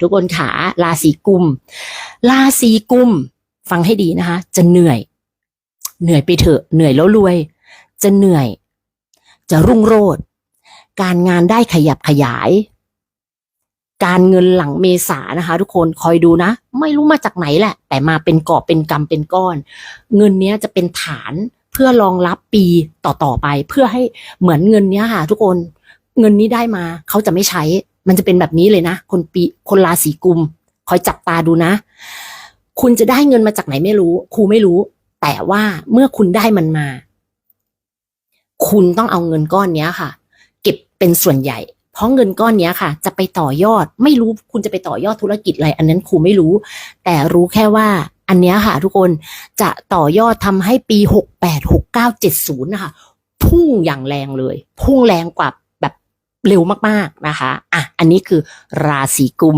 ทุกคนขาราศีกุม ราศีกุม ฟังให้ดีนะคะ จะเหนื่อย เหนื่อยไปเถอะ เหนื่อยแล้วรวย จะเหนื่อย จะรุ่งโรจน์การงานได้ขยับขยาย การเงินหลังเมษานะคะ ทุกคนคอยดูนะ ไม่รู้มาจากไหนแหละ แต่มาเป็นกอบเป็นกำเป็นก้อน เงินเนี้ยจะเป็นฐานเพื่อรองรับปีต่อๆไป เพื่อให้เหมือนเงินเนี้ยค่ะ ทุกคนเงินนี้ได้มาเขาจะไม่ใช้ มันจะเป็นแบบนี้เลยนะ คนปีคนราศีกุม คอยจับตาดูนะ คุณจะได้เงินมาจากไหนไม่รู้ ครูไม่รู้ แต่ว่าเมื่อคุณได้มันมา คุณต้องเอาเงินก้อนเนี้ยค่ะ เก็บเป็นส่วนใหญ่ เพราะเงินก้อนเนี้ยค่ะ จะไปต่อยอด ไม่รู้คุณจะไปต่อยอดธุรกิจอะไร อันนั้นครูไม่รู้ แต่รู้แค่ว่าอันเนี้ยค่ะ ทุกคนจะต่อยอดทำให้ปีหกแปดหกเก้าเจ็ดศูนย์นะคะพุ่งอย่างแรงเลย พุ่งแรงกว่าแบบเร็วมากๆนะคะอะ อันนี้คือราศีกุม